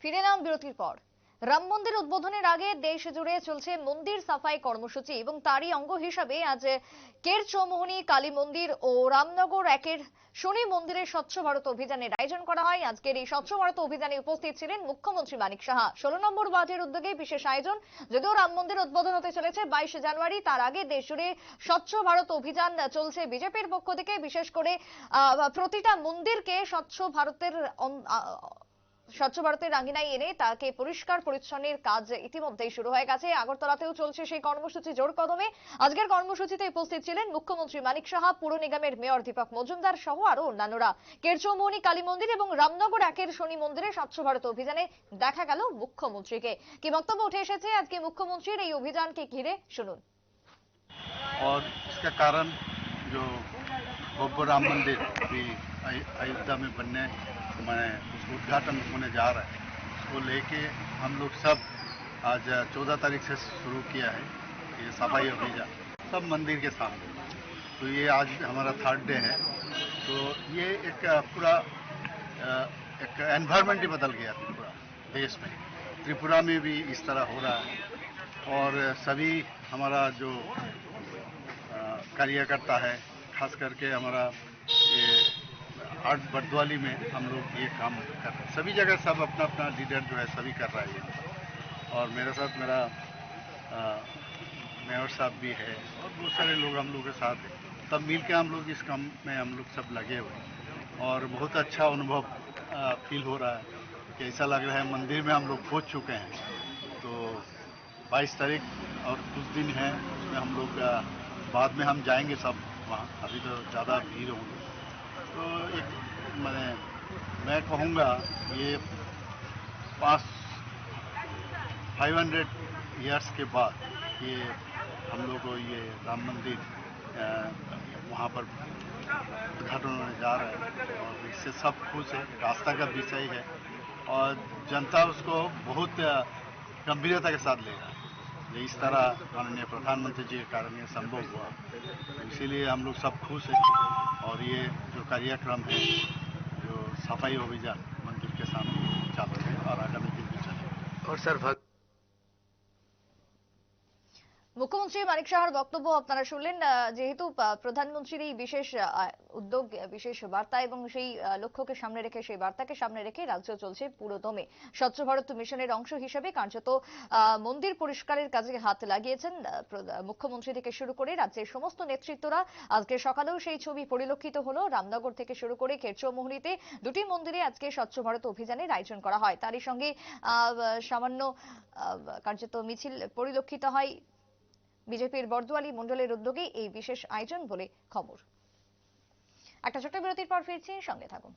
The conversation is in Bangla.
ফিরে এলাম বিরতির পর। রাম মন্দির উদ্বোধনের আগে দেশ জুড়ে চলছে মন্দির সাফাই কর্মসূচি এবং তারই অঙ্গ হিসাবে আজ কের চৌমোহনী, কালী মন্দির ও রামনগর একের শনি মন্দিরে স্বচ্ছ ভারত অভিযানের আয়োজন করা হয়। আজকের এই স্বচ্ছ ভারত অভিযানে উপস্থিত ছিলেন মুখ্যমন্ত্রী মানিক সাহা। ষোলো নম্বর ওয়ার্ডের উদ্যোগে বিশেষ আয়োজন, যদিও রাম মন্দির উদ্বোধন হতে চলেছে বাইশে জানুয়ারি, তার আগে দেশ জুড়ে স্বচ্ছ ভারত অভিযান চলছে বিজেপির পক্ষ থেকে। বিশেষ করে প্রতিটা মন্দিরকে স্বচ্ছ ভারতের স্বচ্ছ ভারতের রাঙ্গিনায় এনে তাকে পরিষ্কার পরিচ্ছন্নের কাজ ইতিমধ্যেই শুরু হয়ে গেছে আগরতলাতেও চলছে সেই কর্মসূচি জোর কদমে আজকের কর্মসূচিতে উপস্থিত ছিলেন মুখ্যমন্ত্রী মানিক সাহা পুর নিগমের মেয়র দীপক মজুমদার সহ আরো অন্যান্যরা কেরচৌমৌনি কালী মন্দির এবং রামনগর একের শনি মন্দিরে স্বচ্ছ ভারত অভিযানে দেখা গেল মুখ্যমন্ত্রীকে কি বক্তব্য উঠে এসেছে আজকে মুখ্যমন্ত্রীর এই অভিযানকে ঘিরে শুনুন और इसका कारण जो भव्य राम मंदिर अभी अय- अयोध्या में बनने मैं उसका उद्घाटन होने जा रहा है, उसको लेके हम लोग सब आज चौदह तारीख से शुरू किया है, ये सफ़ाई अभियान, सब मंदिर के सामने। तो ये आज हमारा थर्ड डे है तो ये एक पूरा एक एनवायरनमेंट ही बदल गया त्रिपुरा, देश में। त्रिपुरा में भी इस तरह हो रहा है, और सभी हमारा जो कार्यकर्ता है, खास करके हमारा आर्ट बरदवाली में हम लोग ये काम कर रहे हैं। सभी जगह सब अपना अपना लीडर जो है सभी कर रहा है। ये और मेरे साथ मेरा मेयर साहब भी है और बहुत सारे लोग हम लोग के साथ हैं। सब मिल के हम लोग इस काम में हम लोग सब लगे हुए हैं। और बहुत अच्छा अनुभव फील हो रहा है कि ऐसा लग रहा है मंदिर में हम लोग पहुँच चुके हैं। तो 22 तारीख और कुछ दिन है, उसमें हम लोग बाद में हम जाएँगे सब वहाँ। अभी तो ज़्यादा भीड़ होंगी। तो एक मैं कहूँगा, ये फाइव हंड्रेड ईयर्स के बाद ये हम लोग को ये राम मंदिर वहाँ पर उद्घाटन होने जा रहा है और इससे सब खुश है, रास्ता का विषय है और जनता उसको बहुत गंभीरता के साथ ले रहा है। इस तरह माननीय प्रधानमंत्री जी के कारण ये संभव हुआ। इसीलिए हम लोग सब खुश हैं और ये जो कार्यक्रम है सफ़ाई अभियान मंदिर के सामने चालू है और आगामी दिन भी चलेगा। और सर মুখ্যমন্ত্রী মানিক সাহার বক্তব্য আপনারা শুনলেন যেহেতু প্রধানমন্ত্রীর এই বিশেষ উদ্যোগ বিশেষ বার্তা এবং সেই লক্ষ্যকে সামনে রেখে, সেই বার্তাকে সামনে রেখে রাজ্য চলছে পুরোদমে। স্বচ্ছ ভারত মিশনের অংশ হিসেবে কার্যত মন্দির পরিষ্কারের কাজে হাত লাগিয়েছেন মুখ্যমন্ত্রী থেকে শুরু করে রাজ্যের সমস্ত নেতৃত্বরা। আজকে সকালেও সেই ছবি পরিলক্ষিত হলো। রামনগর থেকে শুরু করে খেরচৌমোহনীতে দুটি মন্দিরে আজকে স্বচ্ছ ভারত অভিযানের আয়োজন করা হয়। তারই সঙ্গে সামান্য কার্যত মিছিল পরিলক্ষিত হয়। বিজেপির বর্দুয়ালি মন্ডলের উদ্যোগে এই বিশেষ আয়োজন বলে খবর। একটা ছোট্ট বিরতির পর ফিরছি, সঙ্গে থাকুন।